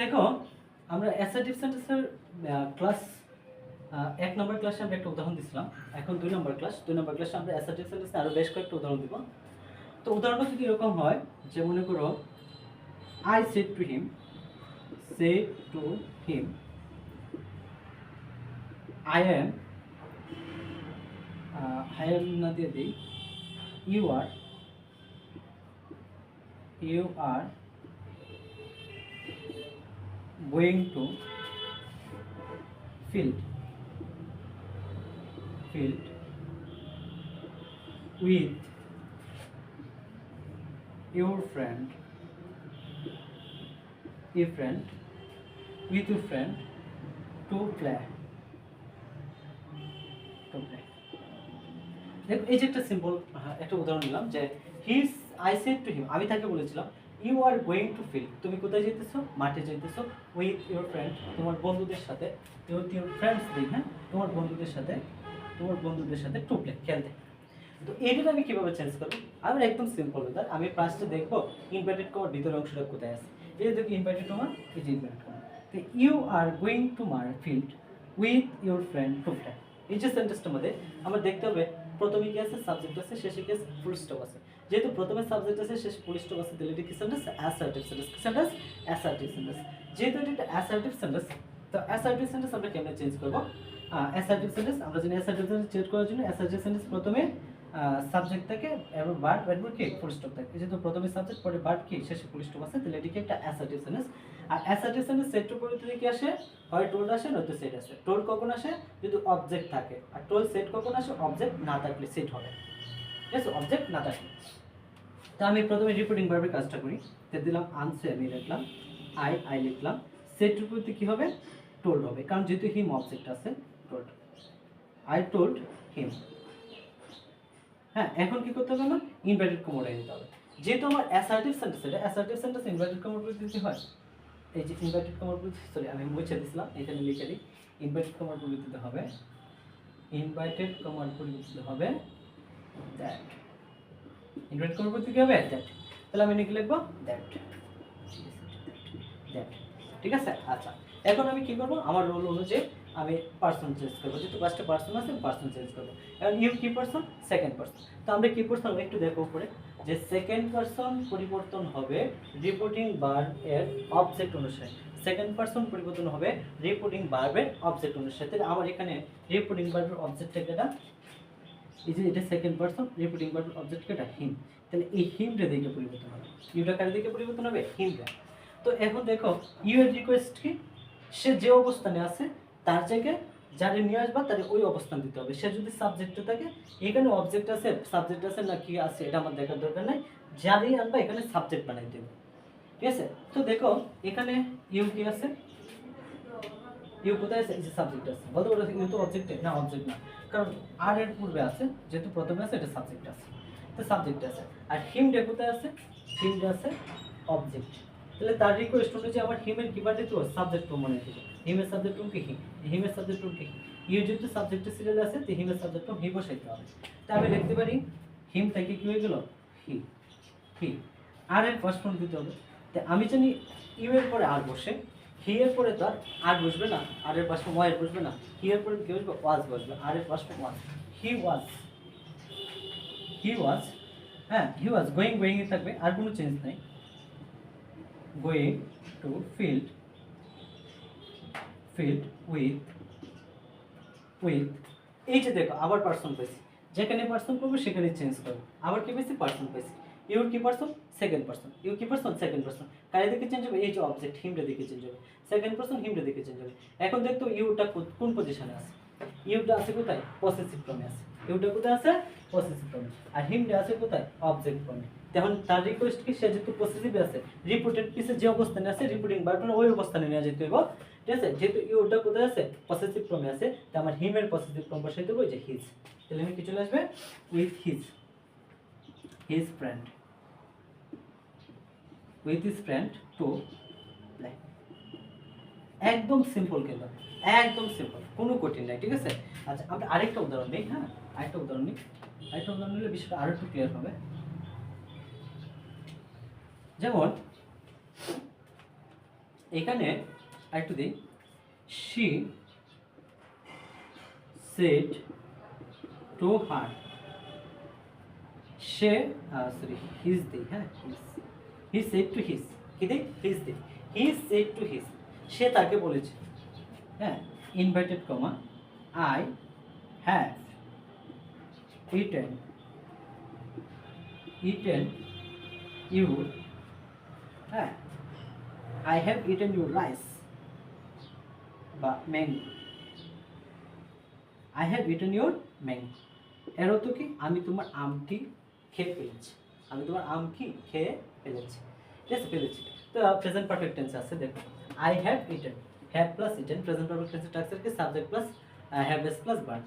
দেখো, আমরা অ্যাসার্টিভ সেন্টেন্সের ক্লাস এক নম্বর ক্লাসে আমরা একটা উদাহরণ দিছিলাম। এখন দুই নম্বর ক্লাস দুই নম্বর ক্লাসে আমরা অ্যাসার্টিভ সেন্টেন্সে আরও বেশ কয়েকটা উদাহরণ দিব। তো উদাহরণটা যদি এরকম হয়, যে মনে করো I said to him say to him I am I am না দিয়ে দিই you are you are going to field field with your friend a friend with your friend to play to play এই যে একটা simple একটা উদাহরণ নিলাম যে he's I said to him আমি তাকে বলেছিলাম you are going to field তুমি কোথায় যেতেছো মাঠে যেতেছো উইথ ইউর ফ্রেন্ড তোমার বন্ধুদের সাথে উইথ ইউর ফ্রেন্ডস দিই হ্যাঁ? তোমার বন্ধুদের সাথে, তোমার বন্ধুদের সাথে টু প্লে খেলতে। তো এইটা আমি কীভাবে চেঞ্জ করব? আমার একদম সিম্পল ব্যাপার আমি ফার্স্টে দেখব ইনভার্টেড কমার ভিতরে অংশটা কোথায় আছে। এই যে দেখো ইনভার্টেড এই যে ইনভার্টেড কমার তো ইউ আর গোয়িং টু মার field with your friend to play এই যে সেন্টেন্সটার মধ্যে আমরা দেখতে হবে, প্রথমে কি আছে? সাবজেক্ট আছে, শেষে কি আছে? ফুল স্টপ আছে। যেহেতু প্রথমে সাবজেক্ট আছে, শেষ স্টপ আছে তাহলে এটা কি সেন্টেন্স অ্যাসার্টিভ সেন্টেন্স কি সেন্টেন্স অ্যাসার্টিভ সেন্টেন্স যেহেতু এটা একটা অ্যাসার্টিভ সেন্টেন্স তো অ্যাসার্টিভ সেন্টেন্স আমরা কেমনে চেঞ্জ করব? অ্যাসার্টিভ সেন্টেন্স আমরা জানি অ্যাসার্টিভ সেন্টেন্স চেঞ্জ করার জন্য অ্যাসার্টিভ সেন্টেন্স প্রথমে সাবজেক্ট থাকে এবং ভার্ব এরপর কি? ফুল স্টপ থাকে। যেহেতু প্রথমে সাবজেক্ট পরে ভার্ব কি? শেষে ফুল স্টপ আছে, তাহলে এটিকে একটা অ্যাসার্টিভ সেন্টেন্স আর অ্যাসার্টিভ সেন্টেন্স সেট টু পরিস্থিতি কি আসে? হয় টোল্ড আসে, নয়তো সেট আসে। টোল্ড কখন আসে? যদি অবজেক্ট থাকে। আর টোল সেট কখন আসে? অবজেক্ট না থাকলে সেট হবে। ঠিক আছে অবজেক্ট না থাকলে। তা আমি প্রথমে রিপোর্টিং ভার্বের কাজটা করি। তো দিলাম আনসে আমি লিখলাম আই আই লিখলাম। সেট টু পরিস্থিতি কি হবে? টোল্ড হবে, কারণ যেহেতু হিম অবজেক্ট আছে টোল্ড আই টোল্ড হিম হ্যাঁ এখন কি করতে হবে আমার ইনভার্টেড কমোডে নিতে হবে। যেহেতু আমার অ্যাসার্টিভ সেন্টেন্স এটা অ্যাসার্টিভ সেন্টেন্স ইনভার্টেড কমোড পদ্ধতি হয়? এই যে ইনভার্টেড কমোড পদ্ধতি সরি আমি মুছে দিছিলাম, এখানে লিখে দিই। ইনভার্টেড কমোড পদ্ধতিতে হবে। ইনভার্টেড কমোড পদ্ধতিতে হবে দ্যাট ইনভার্টেড কমোড পদ্ধতি কি হবে দ্যাট তাহলে আমি লিখে লিখব দ্যাট দ্যাট ঠিক আছে? আচ্ছা। এখন আমি কি করব? আমার রোল অনুযায়ী আমি পার্সন চেঞ্জ করব। যেহেতু পাঁচটা পার্সন আছে পার্সন চেঞ্জ করব। এখন ইউ কি পার্সন সেকেন্ড পার্সন তো আমরা কি পার্সন একটু দেখো উপরে। যে সেকেন্ড পার্সন পরিবর্তন হবে রিপোর্টিং বার এর অবজেক্ট অনুসারে। সেকেন্ড পার্সন পরিবর্তন হবে রিপোর্টিং বার্বের অবজেক্ট অনুসারে। তাহলে আমার এখানে রিপোর্টিং বার্বের অবজেক্ট কেটা? এই যে এটা সেকেন্ড পার্সন রিপোর্টিং বার্বের অবজেক্ট কেটা হিম তাহলে এই হিমটা দিকে পরিবর্তন হবে। ইউটা কার দিকে পরিবর্তন হবে? হিমটা তো এখন দেখো ইউ এর রিকোয়েস্ট কি? সে যে অবস্থানে আছে, তার জায়গায় যারে নিয়ে আসবা, তারে ওই অবস্থান দিতে হবে। সে যদি সাবজেক্টে থাকে, এখানে অবজেক্ট আছে সাবজেক্ট আছে না কি আছে, এটা আমার দেখার দরকার নাই। যারই আনবা, এখানে সাবজেক্ট বানাই দেবে। ঠিক আছে? তো দেখো, এখানে ইউ কি আছে? ইউ কোথায় আছে এই যে সাবজেক্ট আছে বলতে পারো ইউ তো অবজেক্টে না অবজেক্ট না কারণ আর এর পূর্বে আছে, যেহেতু প্রথমে আছে, এটা সাবজেক্ট আছে। তো সাবজেক্ট আছে। আর হিমটা কোথায় আছে? হিমটা আছে অবজেক্ট তাহলে তার রিকোয়েস্ট অনুযায়ী আমার হিমের কি বাড়ি তো সাবজেক্ট প্রমাণে দিব হিমের সাবজেক্ট টুম কি হিম হিমের সাবজেক্ট টুম কি হিম ইউ যেহেতু সাবজেক্টের সিরিয়াল আছে, তো হিমের সাবজেক্ট টুম হি বসাইতে হবে। তা আমি লিখতে পারি হিম থেকে কি হয়ে গেল? হি হি আর এর ফার্স্ট ফর্ম দিতে হবে। তো আমি জানি ইউ এর পরে আর বসে। হি পরে তো আর আর বসবে না, আর এর পাশে ওয়াই বসবে না হি পরে কি বসবে, ওয়াজ বসবে, আর এর ফার্স্ট ওয়াজ, হি ওয়াজ হি ওয়াজ হ্যাঁ হি ওয়াজ, গোয়িং গোয়িং এ থাকবে, আর কোনো চেঞ্জ নাই। Going to field field with with, এই যে দেখো, আবার পার্সন পাইছি, যেখানে পার্সন করব সেখানে চেঞ্জ করব, আবার কি পাইছি? পার্সন পাইছি। ইউর কি পার্সন সেকেন্ড পার্সন ইউ কি পার্সন সেকেন্ড পার্সন কারে দিকে চেঞ্জ হবে? এই যে অবজেক্ট হিমটা দিকে চেঞ্জ হবে। সেকেন্ড পার্সন হিমটা দিকে চেঞ্জ হবে। এখন দেখতো ইউটা কোন পজিশনে আছে? ইউটা আছে কোথায়? পসেসিভ ক্রমে আছে। ইউটা কোথায় আছে? পসেসিভ ক্রমে আর হিমটা আছে কোথায়? অবজেক্ট ক্রমে তখন তার রিকোয়েস্ট কি? সে যেহেতু পসেসিভ আছে রিপোর্টেড পিসে যে অবস্থানে আছে রিপোর্টিং বাটন ওই অবস্থানে নিয়ে যেতে হবে ঠিক আছে? যেহেতু ইউটা কোথায় আছে? পসেসিভ ক্রমে আছে। তো আমার হিমের পসেসিভ ক্রম বসাইতে হবে যে হিজ তাহলে আমি কি চলে আসবে? With his his friend with his friend to play একদম সিম্পল কিন্তু, একদম সিম্পল কোনো কঠিন নাই, ঠিক আছে? আচ্ছা আমরা আরেকটা উদাহরণ নিই হ্যাঁ? আরেকটা উদাহরণ নিই। আরেকটা উদাহরণ নিলে বিষয়টা আরও একটু ক্লিয়ার হবে। যেমন, এখানে একটু দিই। শি সেড টু হার সে সরি হিজ দিই হ্যাঁ his he said to his কি দিই হিজ দিই হি সেড টু হিজ সে তাকে বলেছে। হ্যাঁ inverted comma I have eaten eaten you হ্যাঁ I have eaten your rice বা mango I have eaten your mango এর অর্থ কি? আমি তোমার আমটি খেয়ে ফেলেছি। আমি তোমার আম কি খেয়ে ফেলেছি ঠিক ফেলেছি তো প্রেজেন্ট পারফেক্ট টেন্স আছে, দেখো। I have eaten have plus eaten present perfect টেন্সের টাক্সের কি? Subject plus have S plus bird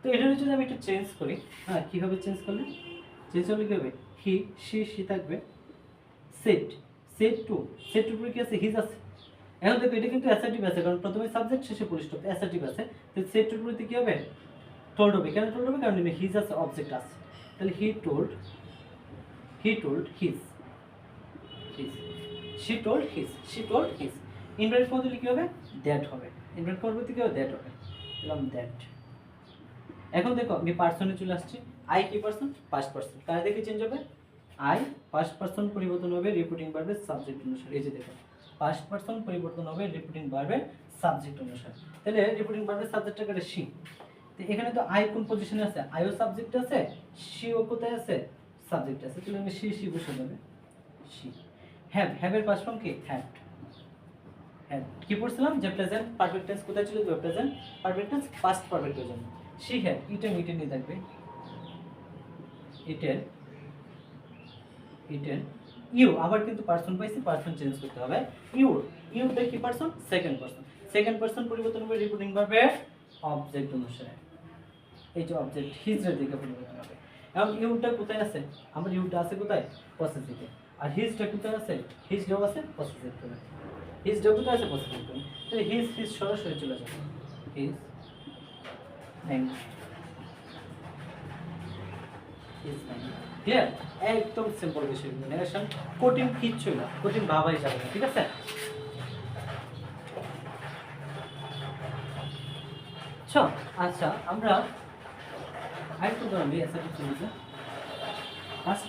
তো এটা যদি আমি একটু চেঞ্জ করি হ্যাঁ কীভাবে চেঞ্জ করলে? চেঞ্জ করলে কী হবে? হি সি সি থাকবে। Said said to said to কি আছে? হিজ আছে। এখন দেখো, এটা কিন্তু অ্যাসার্টিভ আছে, কারণ প্রথমে সাবজেক্ট শেষে পুলিশ অ্যাসার্টিভ আছে। তো সেট টু প্রতি কী হবে? টোল্ড হবে। কেন টোল্ড হবে? কারণ হিজ আছে অবজেক্ট আছে। তাহলে he told he told his his she told his she told his invert form দিলে কী হবে? দ্যাট হবে. ইনভার্ট দিলে কী হবে? দ্যাট হবে. দিলাম দ্যাট এখন দেখো, আমি পার্সনে চলে আসছি। আই কি পার্সন পাস্ট পার্সন কার দেখে চেঞ্জ হবে। আই পাস্ট পার্সন পরিবর্তন হবে রিপোর্টিং ভার্বের সাবজেক্ট অনুসারে। এই যে দেখো পাস্ট পার্সন পরিবর্তন হবে রিপোর্টিং ভার্বের সাবজেক্ট অনুসারে। তাহলে রিপোর্টিং ভার্বের সাবজেক্টটা করে? সি তো এখানে তো আই কোন পজিশনে আছে? আইও সাবজেক্ট আছে সিও কোথায় আছে? সাবজেক্ট আছে। তাহলে আমি সি সি বসে যাবে সি হ্যাভ হ্যাভের পাস্ট ফর্ম কি? হ্যাভ হ্যাভ কি পড়ছিলাম? যে প্রেজেন্ট পারফেক্ট টেন্স কোথায় ছিল? প্রেজেন্ট পারফেক্ট টেন্স পাস্ট পারফেক্টের জন্য সি হ্যাভ ইটেন ইটেন নিয়ে থাকবে। ইটেন ইটেন ইউ আবার কিন্তু পার্সন পাইছি পার্সন চেঞ্জ করতে হবে। ইউ ইউ ইউটা কি person second person second person পরিবর্তন হবে রিপোর্টিং ভাবে অবজেক্ট অনুসারে। এই যে অবজেক্ট হিজের দিকে পরিবর্তন হবে। এবং ইউটা কোথায় আছে? আমার ইউটা আছে কোথায়? পসেসিভে আর হিজটা কোথায় আছে হিজটাও আছে পসেসিভ করে হিজটা কোথায় আছে পসেসিভ করে তাহলে হিজ হিজ সরাসরি চলে যাবে। হিজ ক্লিয়ার একদম সিম্পল বিষয়। কঠিন কিচ্ছুই না। কঠিন ভাবাই যাবে না, ঠিক আছে? আচ্ছা আমরা আরেকটু অ্যাসার্টিভ সেন্টেন্সে ফার্স্ট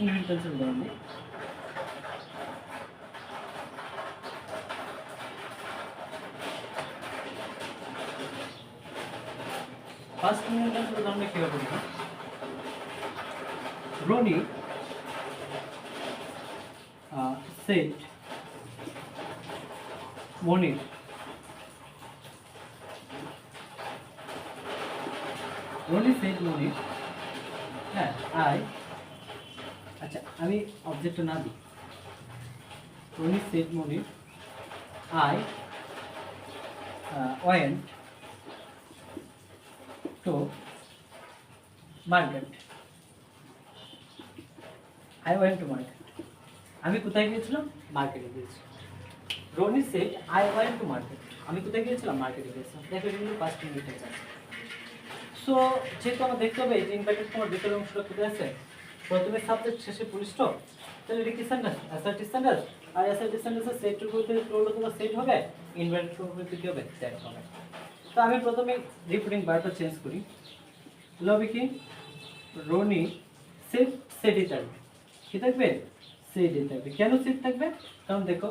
ফার্স্ট ইউনিট টেন্সের উদাহরণে কী হবে দেখুন Ronnie uh, said, Monir, Ronnie said, Monir, হ্যাঁ আই আচ্ছা আমি অবজেক্টটা না দিই। Ronnie said Monir. I went to market. I went to market আমি কোথায় গিয়েছিলাম? মার্কেটে গিয়েছিলাম। Ronnie said I went to market আমি কোথায় গিয়েছিলাম? মার্কেটে গিয়েছিলাম। দেখো কিন্তু মিনিট আছে সো যেহেতু আমার দেখতে হবে যে ইনভার্টেড তোমার ভিতরের অংশটা কোথায় আছে? প্রথমে সাবজেক্ট শেষে পুলিশ স্টপ তাহলে এটা কি সেন্টেন্স অ্যাসার্টিভ সেন্টেন্স আর অ্যাসার্টিভ সেন্টেন্সের সেট টু করতে ফ্লোর তোমার সেট হবে। ইনভার্টেড করতে কি হবে? সেট হবে। তো আমি প্রথমে রিপোর্টিং বারটা চেঞ্জ করি। লবি কি রনি সেট সেটই থাকবে। কি থাকবে? সেটই থাকবে। কেন সেট থাকবে? কারণ দেখো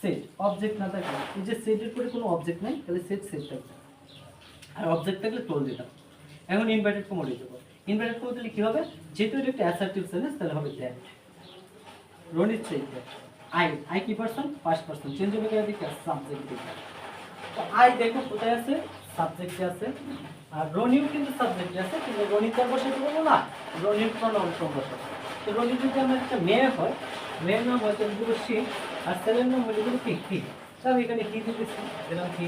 সেট অবজেক্ট না থাকবে এই যে সেটের পরে কোনো অবজেক্ট নাই, তাহলে সেট সেট থাকবে। আর অবজেক্ট থাকলে টোল দিতাম এখন ইনভার্টেড ফর্ম দিতে পারব ইনভার্টেড ফর্ম দিলে কি হবে? যেহেতু এটা একটা অ্যাসার্টিভ সেন্টেন্স তাহলে হবে that Ronit said I I কি পারসন ফার্স্ট পারসন চেঞ্জ হবে কেন? দিকে। সাবজেক্ট তো আই দেখো কোথায় আছে? সাবজেক্টে আছে। আর রনিও কিন্তু সাবজেক্টে আছে, কিন্তু রনিত বসাতে পারব না? রনির প্রণাম বসাবো তো রনি যদি আমার একটা মেয়ে হয়, মেয়ের নাম হয় তাহলে সি, আর ছেলের নাম হলে দেবো কি? কি? আমি এখানে কি দিতেছি দিলাম কি?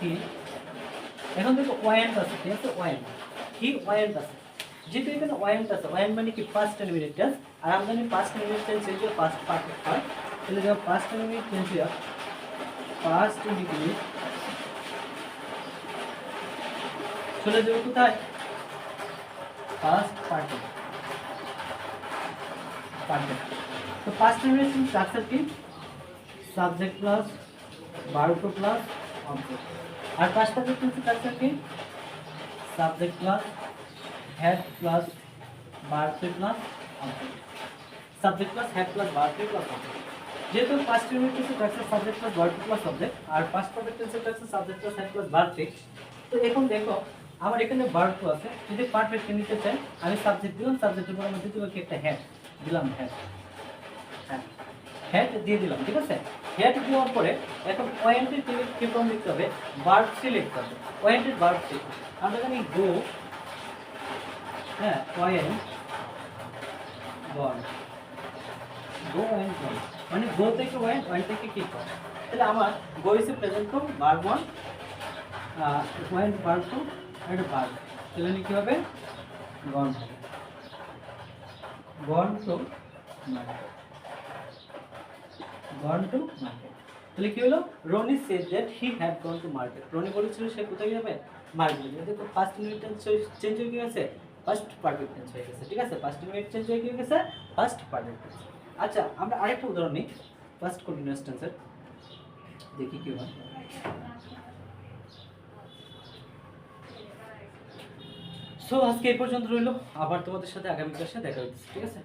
কি? এখন দেখো ওয়াইন্ট আছে, ঠিক আছে? ওয়াইন্ট কি ওয়াইন্ট আছে? যেহেতু এখানে ওয়াইন্ট আছে ওয়াইন্ট মানে কি ফার্স্ট টেন মিনিট টেন্স আর আমরা জানি ফার্স্ট মিনিট টেন্স এর ফার্স্ট পারফেক্ট হয়, তাহলে যখন ফার্স্ট টেন মিনিট টেন্স হয় ফার্স্ট মিনিট চলে যাবে কোথায় ফার্স্ট পারফেক্ট পারফেক্ট তো ফার্স্ট মিনিট স্ট্রাকচার কি subject plus verb two plus object আর পাঁচটা প্রেজেন্ট স্ট্রাকচার কি subject plus had plus verb two plus object subject plus had plus verb two plus object যেহেতু first unit টেন্সে structure subject plus verb two plus object আর past perfect টেন্সে structure subject plus had plus verb two তো এখন দেখো আমার এখানে verb two আছে। যদি পারফেক্ট নিতে চাই আমি সাবজেক্ট দিলাম সাবজেক্টের পর আমি দিতে একটা হ্যাড দিলাম হ্যাড হ্যাঁ হ্যাড দিয়ে দিলাম, ঠিক আছে? হ্যাড দেওয়ার পরে এখন ওয়েন্টেড কি ফর্ম লিখতে হবে? ভার্ব থ্রি লিখতে হবে। ভার্ব থ্রি আমরা জানি গো হ্যাঁ ওয়েন্ট গন গো ওয়েন্ট মানে গো থেকে ওয়েন্ট ওয়েন্ট থেকে কি কর তাহলে আমার go is present form verb one went verb two এটা ভার্ব তাহলে কি হবে? গন হবে। Gone to market gone to market তাহলে কি হলো? Ronnie said that he had gone to market Roni বলেছিল সে কোথায় যাবে? মার্কেটে দেখো ফার্স্ট ইউনিট চেঞ্জ হয়ে গেছে। ফার্স্ট পারফেক্ট টেন্স হয়ে গেছে। ঠিক আছে? ফার্স্ট ইউনিট চেঞ্জ হয়ে গেছে। ফার্স্ট পারফেক্ট টেন্স আচ্ছা আমরা আরেকটা উদাহরণ নিই। ফার্স্ট কন্টিনিউয়াস টেন্সের দেখি কি হয়। সো আজকে এই পর্যন্ত রইল। আবার তোমাদের সাথে আগামী ক্লাসে দেখা হচ্ছে ঠিক আছে?